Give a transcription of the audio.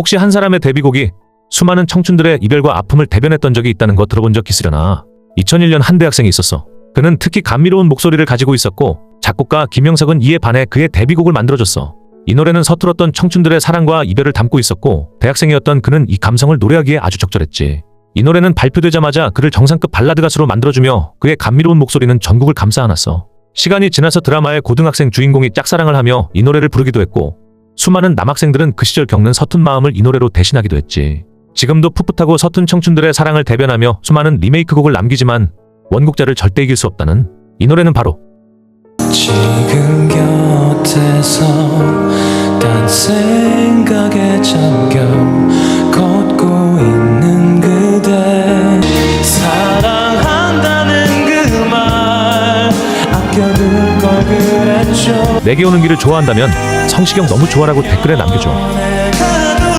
혹시 한 사람의 데뷔곡이 수많은 청춘들의 이별과 아픔을 대변했던 적이 있다는 거 들어본 적 있으려나? 2001년 한 대학생이 있었어. 그는 특히 감미로운 목소리를 가지고 있었고 작곡가 김영석은 이에 반해 그의 데뷔곡을 만들어줬어. 이 노래는 서툴었던 청춘들의 사랑과 이별을 담고 있었고 대학생이었던 그는 이 감성을 노래하기에 아주 적절했지. 이 노래는 발표되자마자 그를 정상급 발라드 가수로 만들어주며 그의 감미로운 목소리는 전국을 감싸 안았어. 시간이 지나서 드라마의 고등학생 주인공이 짝사랑을 하며 이 노래를 부르기도 했고 수많은 남학생들은 그 시절 겪는 서툰 마음을 이 노래로 대신하기도 했지. 지금도 풋풋하고 서툰 청춘들의 사랑을 대변하며 수많은 리메이크 곡을 남기지만 원곡자를 절대 이길 수 없다는 이 노래는 바로 지금 곁에서 딴 생각에 잠겨 걷고 있는 그대 사랑한다는 그 말 아껴둘 걸 그랬죠 내게 오는 길을 좋아한다면 성시경 너무 좋아라고 댓글에 남겨줘.